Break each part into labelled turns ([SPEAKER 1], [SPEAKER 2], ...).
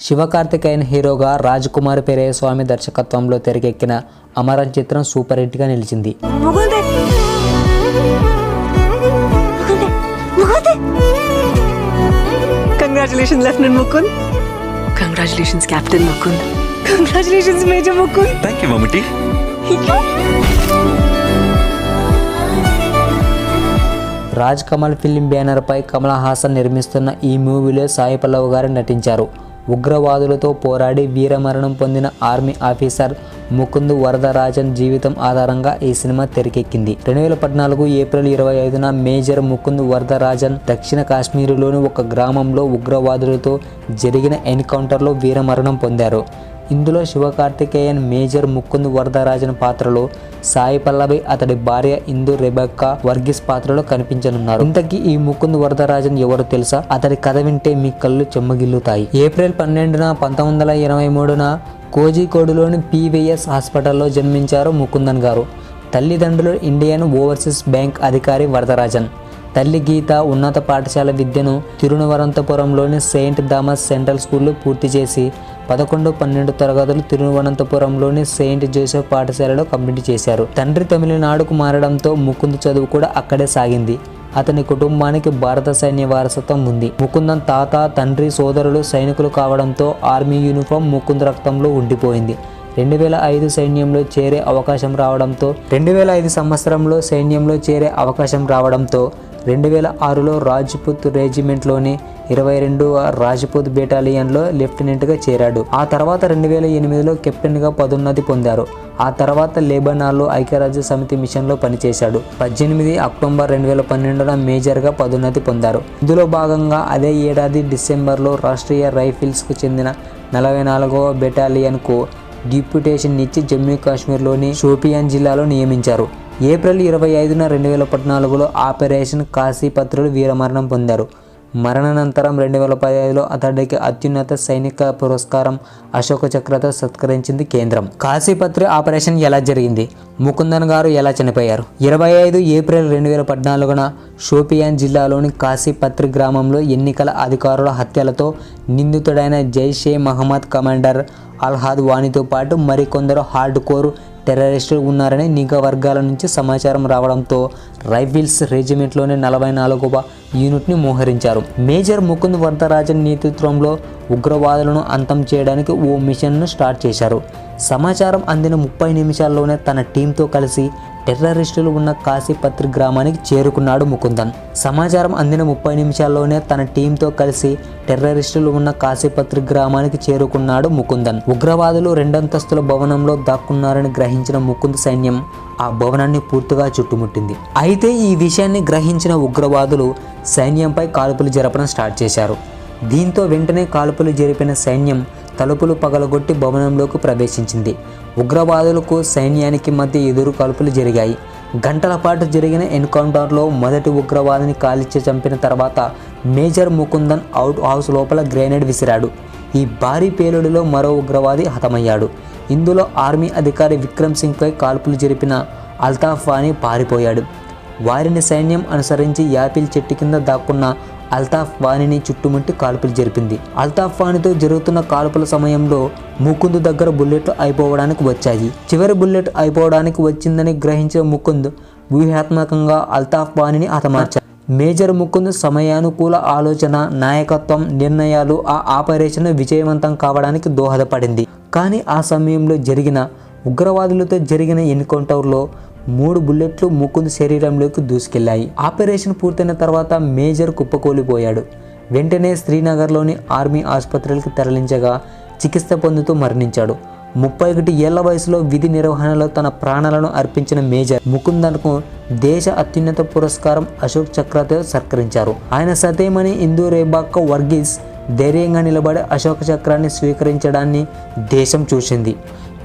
[SPEAKER 1] శివకార్తికేయన్ హీరోగా రాజ్ కుమార్ పెరే స్వామి దర్శకత్వంలో తెరకెక్కిన అమరన్ చిత్రం సూపర్ హిట్గా నిలిచింది.
[SPEAKER 2] మగోదే మగోదే మగోదే congratulations lieutenant Mukund congratulations captain Mukund congratulations major Mukund
[SPEAKER 3] thank you Mammati
[SPEAKER 1] Raaj Kamal film బ్యానర్పై కమల్ హాసన్ నిర్మిస్తున్న ఈ మూవీలో సాయి పల్లవ్ గారు నటించారు. ఉగ్రవాదులతో పోరాడి వీరమరణం పొందిన ఆర్మీ ఆఫీసర్ ముకుంద్ వరదరాజన్ జీవితం ఆధారంగా ఈ సినిమా తెరకెక్కింది. రెండు వేల పద్నాలుగు ఏప్రిల్ ఇరవై ఐదున మేజర్ ముకుంద్ వరదరాజన్ దక్షిణ కాశ్మీరులోని ఒక గ్రామంలో ఉగ్రవాదులతో జరిగిన ఎన్కౌంటర్లో వీరమరణం పొందారు. ఇందులో శివకార్తికేయన్ మేజర్ ముకుంద్ వరదరాజన్ పాత్రలో సాయి పల్లవి అతడి భార్య ఇందు రెబక్క వర్గీస్ పాత్రలో కనిపించనున్నారు. ఇంతకీ ఈ ముకుంద్ వరదరాజన్ ఎవరో తెలుసా? అతడి కథ వింటే మీ కళ్ళు చెమ్మగిల్లుతాయి. ఏప్రిల్ పన్నెండున పంతొమ్మిది వందల ఇరవై మూడున కోజికోడులోని పీవీఎస్ హాస్పిటల్లో జన్మించారు ముకుందన్ గారు. తల్లిదండ్రులు ఇండియన్ ఓవర్సీస్ బ్యాంక్ అధికారి వరదరాజన్. తల్లి గీత ఉన్నత పాఠశాల విద్యను తిరువనంతపురంలోని సెయింట్ థామస్ సెంట్రల్ స్కూల్లో పూర్తి చేసి పదకొండు పన్నెండు తరగతులు తిరువనంతపురంలోని సెయింట్ జోసెఫ్ పాఠశాలలో కంప్లీట్ చేశారు. తండ్రి తమిళనాడుకు మారడంతో ముకుంద్ చదువు కూడా అక్కడే సాగింది. అతని కుటుంబానికి భారత సైన్య వారసత్వం ఉంది. ముకుందన్ తాత తండ్రి సోదరులు సైనికులు కావడంతో ఆర్మీ యూనిఫామ్ ముకుంద్ రక్తంలో ఉండిపోయింది. రెండు వేల ఐదు సైన్యంలో చేరే అవకాశం రావడంతో రెండు వేల ఐదు సంవత్సరంలో సైన్యంలో చేరే అవకాశం రావడంతో రెండు వేల ఆరులో రాజ్పుత్ రెజిమెంట్లోని ఇరవై రెండు రాజ్పుత్ బెటాలియన్లో లెఫ్టినెంట్గా చేరాడు. ఆ తర్వాత రెండు వేల ఎనిమిదిలో కెప్టెన్గా పదోన్నతి పొందారు. ఆ తర్వాత లేబనాన్లో ఐక్యరాజ్య సమితి మిషన్లో పనిచేశాడు. పద్దెనిమిది అక్టోబర్ రెండు వేల పన్నెండున మేజర్గా పదోన్నతి పొందారు. ఇందులో భాగంగా అదే ఏడాది డిసెంబర్లో రాష్ట్రీయ రైఫిల్స్కు చెందిన నలభై నాలుగవ బెటాలియన్కు డిప్యుటేషన్ ఇచ్చి జమ్మూ కాశ్మీర్లోని షోపియాన్ జిల్లాలో నియమించారు. ఏప్రిల్ ఇరవై ఐదున రెండు వేల పద్నాలుగులో ఆపరేషన్ కాశీపత్రులు వీరమరణం పొందారు. మరణానంతరం రెండు వేల పదిహేడులో అతడికి అత్యున్నత సైనిక పురస్కారం అశోక చక్రతో సత్కరించింది కేంద్రం. కాశీపత్రి ఆపరేషన్ ఎలా జరిగింది? ముకుందన్ గారు ఎలా చనిపోయారు? ఇరవై ఐదు ఏప్రిల్ రెండు వేల పద్నాలుగున షోపియాన్ జిల్లాలోని కాశీపత్రి గ్రామంలో ఎన్నికల అధికారుల హత్యలతో నిందితుడైన జైషే మహమ్మద్ కమాండర్ అల్హాద్ వాణితో పాటు మరికొందరు హార్డ్ కోర్ టెర్రరిస్టులు ఉన్నారని నిఘా వర్గాల నుంచి సమాచారం రావడంతో రైఫిల్స్ రెజిమెంట్లోనే నలభై నాలుగవ యూనిట్ని మోహరించారు. మేజర్ ముకుంద్ వరదరాజన్ నేతృత్వంలో ఉగ్రవాదులను అంతం చేయడానికి ఓ మిషన్ను స్టార్ట్ చేశారు. సమాచారం అందిన ముప్పై నిమిషాల్లోనే తన టీంతో కలిసి టెర్రరిస్టులు ఉన్న కాశీపత్రి గ్రామానికి చేరుకున్నాడు ముకుందన్. సమాచారం అందిన ముప్పై నిమిషాల్లోనే తన టీంతో కలిసి టెర్రరిస్టులు ఉన్న కాశీపత్రి గ్రామానికి చేరుకున్నాడు ముకుందన్. ఉగ్రవాదులు రెండంతస్తుల భవనంలో దాక్కున్నారని గ్రహించిన ముకుంద్ సైన్యం ఆ భవనాన్ని పూర్తిగా చుట్టుముట్టింది. అయితే ఈ విషయాన్ని గ్రహించిన ఉగ్రవాదులు సైన్యంపై కాల్పులు జరపడం స్టార్ట్ చేశారు. దీంతో వెంటనే కాల్పులు జరిపిన సైన్యం తలుపులు పగలగొట్టి భవనంలోకి ప్రవేశించింది. ఉగ్రవాదులకు సైన్యానికి మధ్య ఎదురు కాల్పులు జరిగాయి. గంటల పాటు జరిగిన ఎన్కౌంటర్లో మొదటి ఉగ్రవాదిని కాల్చి చంపిన తర్వాత మేజర్ ముకుందన్ అవుట్ హౌస్ లోపల గ్రెనేడ్ విసిరాడు. ఈ భారీ పేలుడులో మరో ఉగ్రవాది హతమయ్యాడు. ఇందులో ఆర్మీ అధికారి విక్రమ్ సింగ్పై కాల్పులు జరిపిన అల్తాఫ్ వాని పారిపోయాడు. వారిని సైన్యం అనుసరించి యాపిల్ చెట్టు కింద దాక్కున్న అల్తాఫ్ వాణిని చుట్టుముట్టి కాల్పులు జరిపింది. అల్తాఫ్ వాణితో జరుగుతున్న కాల్పుల సమయంలో ముకుంద్ దగ్గర బుల్లెట్లు అయిపోవడానికి వచ్చాయి. చివరి బుల్లెట్ అయిపోవడానికి వచ్చిందని గ్రహించిన ముకుంద్ వ్యూహాత్మకంగా అల్తాఫ్ వాణిని హతమార్చారు మేజర్ ముకుంద్ సమయానుకూల ఆలోచన నాయకత్వం నిర్ణయాలు ఆ ఆపరేషన్ విజయవంతం కావడానికి దోహదపడింది. కానీ ఆ సమయంలో జరిగిన ఉగ్రవాదులతో జరిగిన ఎన్కౌంటర్లో మూడు బుల్లెట్లు ముకుంద్ శరీరంలోకి దూసుకెళ్ళాయి ఆపరేషన్ పూర్తయిన తర్వాత మేజర్ కుప్పకూలిపోయాడు. వెంటనే శ్రీనగర్లోని ఆర్మీ ఆసుపత్రులకు తరలించగా చికిత్స పొందుతూ మరణించాడు. ముప్పై ఒకటి ఏళ్ళ వయసులో విధి నిర్వహణలో తన ప్రాణాలను అర్పించిన మేజర్ ముకుందన్కు దేశ అత్యున్నత పురస్కారం అశోక్ చక్రతో సత్కరించారు. ఆయన సతేమణి ఇందూ రేబాక్క వర్గీస్ ధైర్యంగా నిలబడి అశోక చక్రాన్ని స్వీకరించడాన్ని దేశం చూసింది.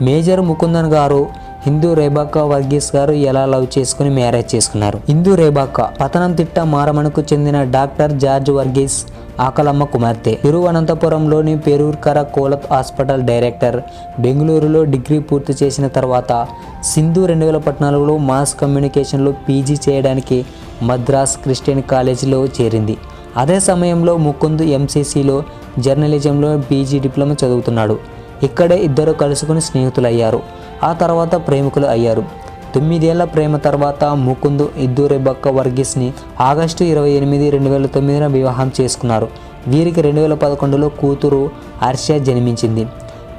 [SPEAKER 1] మేజర్ ముకుందన్ గారు హిందూ రేబాకా వర్గీస్ గారు ఎలా లవ్ చేసుకుని మ్యారేజ్ చేసుకున్నారు? హిందూ రేబాక్క పతనంతిట్ట మారమణకు చెందిన డాక్టర్ జార్జ్ వర్గీస్ ఆకలమ్మ కుమార్తె. తిరువనంతపురంలోని పెరూర్కర కోలత్ హాస్పిటల్ డైరెక్టర్ బెంగళూరులో డిగ్రీ పూర్తి చేసిన తర్వాత సింధు రెండు వేల పద్నాలుగులో మాస్ కమ్యూనికేషన్లో పీజీ చేయడానికి మద్రాస్ క్రిస్టియన్ కాలేజీలో చేరింది. అదే సమయంలో ముకుంద్ ఎంసీసీలో జర్నలిజంలో పీజీ డిప్లొమా చదువుతున్నాడు. ఇక్కడే ఇద్దరు కలుసుకుని స్నేహితులయ్యారు. ఆ తర్వాత ప్రేమికులు అయ్యారు. తొమ్మిదేళ్ళ ప్రేమ తర్వాత ముకుంద్ ఇద్దూరెబక్క వర్గీస్ని ఆగస్టు ఇరవై ఎనిమిది రెండు వేల తొమ్మిదిన వివాహం చేసుకున్నారు. వీరికి రెండు వేల పదకొండులో కూతురు హర్ష జన్మించింది.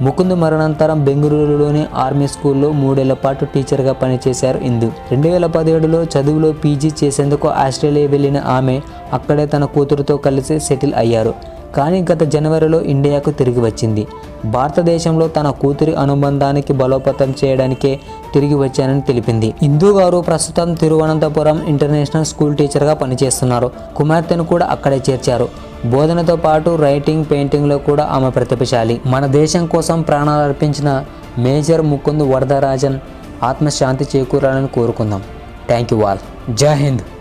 [SPEAKER 1] ముకుంద్ మరణాంతరం బెంగళూరులోని ఆర్మీ స్కూల్లో మూడేళ్ళ పాటు టీచర్గా పనిచేశారు ఇందు. రెండు వేల పదిహేడులో చదువులో పీజీ చేసేందుకు ఆస్ట్రేలియా వెళ్ళిన ఆమె అక్కడే తన కూతురుతో కలిసి సెటిల్ అయ్యారు. కానీ గత జనవరిలో ఇండియాకు తిరిగి వచ్చింది. భారతదేశంలో తన కూతురి అనుబంధానికి బలోపేతం చేయడానికే తిరిగి వచ్చానని తెలిపింది. ఇందు గారు ప్రస్తుతం తిరువనంతపురం ఇంటర్నేషనల్ స్కూల్ టీచర్గా పనిచేస్తున్నారు. కుమార్తెను కూడా అక్కడే చేర్చారు. బోధనతో పాటు రైటింగ్ పెయింటింగ్లో కూడా ఆమె ప్రతిభశాలి. మన దేశం కోసం ప్రాణాలు అర్పించిన మేజర్ ముకుంద్ వరదరాజన్ ఆత్మశాంతి చేకూరాలని కోరుకుందాం. Thank you all. Jai Hind.